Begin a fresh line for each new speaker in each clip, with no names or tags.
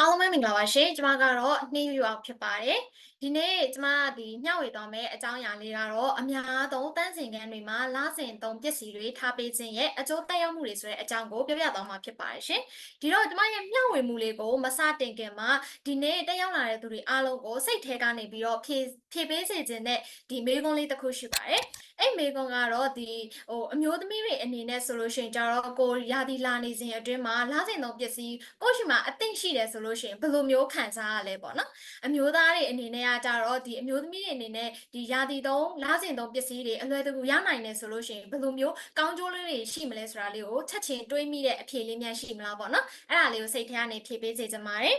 အားလုံးပဲမင်္ဂလာပါရှင်ကျမကတော့နှင်းယူအောင်ဖြစ်ပါတယ်ဒီနေ့ကျမဒီမျှဝေသွားမယ့်အကြောင်းအရာလေးကတော့အများသုံးတန်းစင်ကန်းတွေမှာလစဉ်သုံးပစ္စည်းတွေထားပေးခြင်းရဲ့အကျိုးသက်ရောက်မှုတွေဆိုတဲ့အကြောင်းကိုပြောပြသွားမှာဖြစ်ပါတယ်ရှင်ဒီတော့ကျမရဲ့မျှဝေမှုလေးကိုမစတင်ခင်မှာဒီနေ့တက်ရောက်လာတဲ့သူတွေအားလုံးကိုစိတ်ထဲကနေပြီးတော့ဖြည့်ဖြည့်ပေးစေခြင်းနဲ့ဒီမေးခွန်းလေးတစ်ခုရှိပါတယ်အဲ့မေးခွန်းကတော့ဒီဟိုအမျိုးသမီးတွေအနေနဲ့ဆိုလို့ရှိရင်ကြတော့ကိုရာသီလာနေစဉ်အတွင်းမှာလစဉ်သုံးပစ္စည်းကိုယ့်ရှိမှာအသင့်ရှိတယ်ဆိုလို့ရှိရင်ဘယ်လိုမျိုးခံစားရလဲပေါ့နော်အမျိုးသားတွေအနေနဲ့ကကြတော့ဒီအမျိုးသမီးတွေအနေနဲ့ဒီရာသီသုံးလစဉ်သုံးပစ္စည်းတွေအလွယ်တကူရနိုင်တယ်ဆိုလို့ရှိရင်ဘယ်လိုမျိုးကောင်းကျိုးလေးတွေရှိမလဲဆိုတာလေးကိုချက်ချင်းတွေးမိတဲ့အဖြေလေးများရှိမလားပေါ့နော်အဲ့ဒါလေးကိုစိတ်ထဲကနေဖြည့်ပေးစေချင်ပါတယ်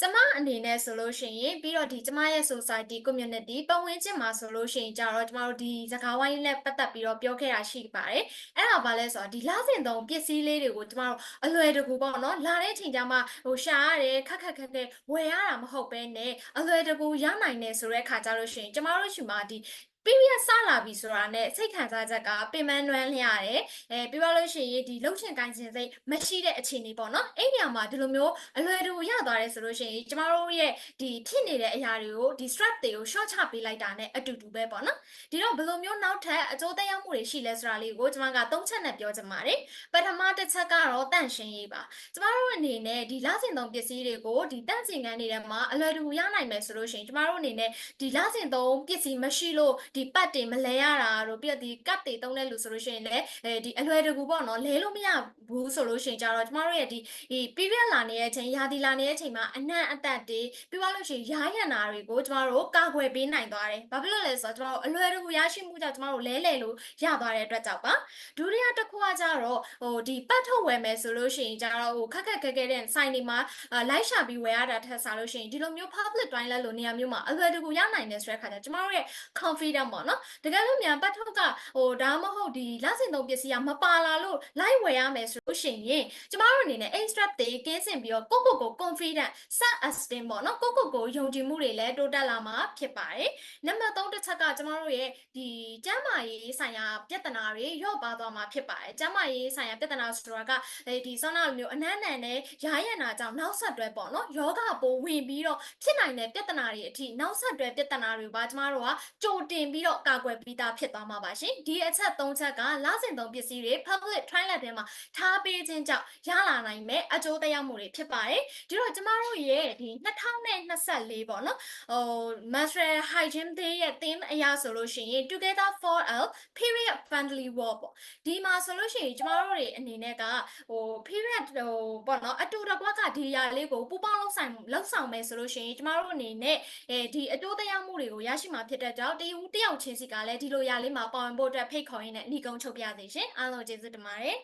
ကျမအနေနဲ့ဆိုလို့ရှိရင်ပြီးတော့ဒီကျမရဲ့ society community ပတ်ဝန်းကျင်မှာဆိုလို့ရှိရင်ကြတော့ကျမတို့ဒီစကားဝိုင်းနဲ့ပတ်သက်ပြီးတော့ပြောခဲ့တာရှိပါတယ်အဲ့ဒါဘာလဲဆိုတော့ဒီလစဉ်သုံးပစ္စည်းလေးတွေကိုကျမတို့အလွယ်တကူပေါ့နော်လာတဲ့အချိန်ကျမှဟိုရှာရတယ်ခက်ခက်ခက်ခက်ဝယ်ရတာမဟုတ်ပဲနဲ့အလွယ်တကူရနိုင်တယ်ဆိုတဲ့ခါကြလို့ရှိရင်ကျမတို့ရှိမှဒီ period စလာပြီဆိုတာနဲ့စိတ်ခံစားချက်ကပင်မနွမ်းလျရတယ်အဲပြပါလို့ရှိရင်ဒီလှုပ်ချင်ကိုင်းချင်စိတ်မရှိတဲ့အခြေအနေပေါ့နော်အဲ့ဒီမှာဒီလိုမျိုးအလွယ်တကူရသွားတယ်ဆိုလို့ရှိရင်ကျမတို့ရဲ့ဒီဖြစ်နေတဲ့အရာတွေကိုဒီ strap တွေကို short ချပေးလိုက်တာနဲ့အတူတူပဲပေါ့နော်ဒီတော့ဘယ်လိုမျိုးနောက်ထပ်အကျိုးသက်ရောက်မှုတွေရှိလဲဆိုတာလေးကိုကျမကသုံးချက်နဲ့ပြောချင်ပါတယ်ပထမတစ်ချက်ကတော့တန့်ရှင်းရေးပါကျမတို့အနေနဲ့ဒီလစဉ်သုံးပစ္စည်းတွေကိုဒီတန့်စင်ကန်းတွေထဲမှာအလွယ်တကူရနိုင်မယ်ဆိုလို့ရှိရင်ကျမတို့အနေနဲ့ဒီလစဉ်သုံးပစ္စည်းမရှိလို့ဒီပတ်တွေမလဲရတာတို့ပြီးတော့ဒီကတ်တွေတုံးတဲ့လူဆိုလို့ရှိရင်လည်းအဲဒီအလွယ်တကူပေါ့နော်လဲလို့မရဘူးဆိုလို့ရှိရင်ကြတော့ကျမတို့ရဲ့ဒီဒီ period လာနေတဲ့အချိန်ရာသီလာနေတဲ့အချိန်မှာအနံ့အသက်တွေပြီးသွားလို့ရှိရင်ရားရံတာတွေကိုကျမတို့ကာကွယ်ပေးနိုင်သွားတယ်။ဘာဖြစ်လို့လဲဆိုတော့ကျမတို့အလွယ်တကူရရှိမှုကြောင့်ကျမတို့လဲလဲလို့ရသွားတဲ့အတွက်ကြောင့်ပါ။ဒုတိယတစ်ခုကကြတော့ဟိုဒီပတ်ထုတ်ဝယ်မယ်ဆိုလို့ရှိရင်ကြတော့ဟိုခက်ခက်ခဲခဲတဲ့ဆိုင်တွေမှာလိုက်ရှာပြီးဝယ်ရတာထက်စားလို့ရှိရင်ဒီလိုမျိုး public toilet လိုနေရာမျိုးမှာအလွယ်တကူရနိုင်တယ်ဆိုတဲ့ခါကျကျမတို့ရဲ့ confident ပေါ့နော်တကယ်လို့များပတ်ထုတ်ကဟိုဒါမှမဟုတ်ဒီလစဉ်သုံးပစ္စည်းကမပါလာလို့လိုက်ဝယ်ရမယ်ဆိုလို့ရှိရင်ကျမတို့အနေနဲ့ extra တွေကင်းစင်ပြီးတော့ကိုကိုကို confident self esteem ပေါ့နော်ကိုကိုကိုယုံကြည်မှုတွေလည်းတိုးတက်လာမှာဖြစ်ပါတယ်နံပါတ်3တစ်ချက်ကကျမတို့ရဲ့ဒီကျန်းမာရေးဆိုင်ရာပြဿနာတွေရော့ပါသွားမှာဖြစ်ပါတယ်ကျန်းမာရေးဆိုင်ရာပြဿနာဆိုတာကဒီဆောင်းနာလိုမျိုးအနမ်းနံနဲ့ရာရနာကြောင့်နောက်ဆက်တွဲပေါ့နော်ယောဂပိုးဝင်ပြီးတော့ဖြစ်နိုင်တဲ့ပြဿနာတွေအထိနောက်ဆက်တွဲပြဿနာတွေပါကျမတို့ကကြိုတင်ပြီးတော့ကာကွယ်ပြီးသားဖြစ်သွားမှာပါရှင်ဒီအချက်၃ချက်ကလစဉ်သုံးပစ္စည်းတွေ public toilet ထဲမှာထားပေးခြင်းကြောင့်ရလာနိုင်မဲ့အကျိုးသက်ရောက်မှုတွေဖြစ်ပါတယ်ဒီတော့ကျမတို့ရဲ့ဒီ2024ပေါ့နော်ဟို menstrual hygiene day ရဲ့ theme အရာဆိုလို့ရှိရင် together for a period friendly world ပေါ့ဒီမှာဆိုလို့ရှိရင်ကျမတို့တွေအနေနဲ့ကဟို period ဟိုပေါ့နော်အတူတကွကဒီအရာလေးကိုပူပေါင်းလောက်ဆိုင်လောက်ဆောင်မယ်ဆိုလို့ရှိရင်ကျမတို့အနေနဲ့အဲဒီအကျိုးသက်ရောက်မှုတွေကိုရရှိမှာဖြစ်တဲ့ကြောင့်တယူတယောက်ချင်းစီကလည်းဒီလိုအရာလေးမှာပါဝင်ဖို့အတွက်ဖိတ်ခေါ်ရင်းနဲ့အနီကုန်းချုပ်ပြစေရှင်အားလုံးကျေးဇူးတင်ပါတယ်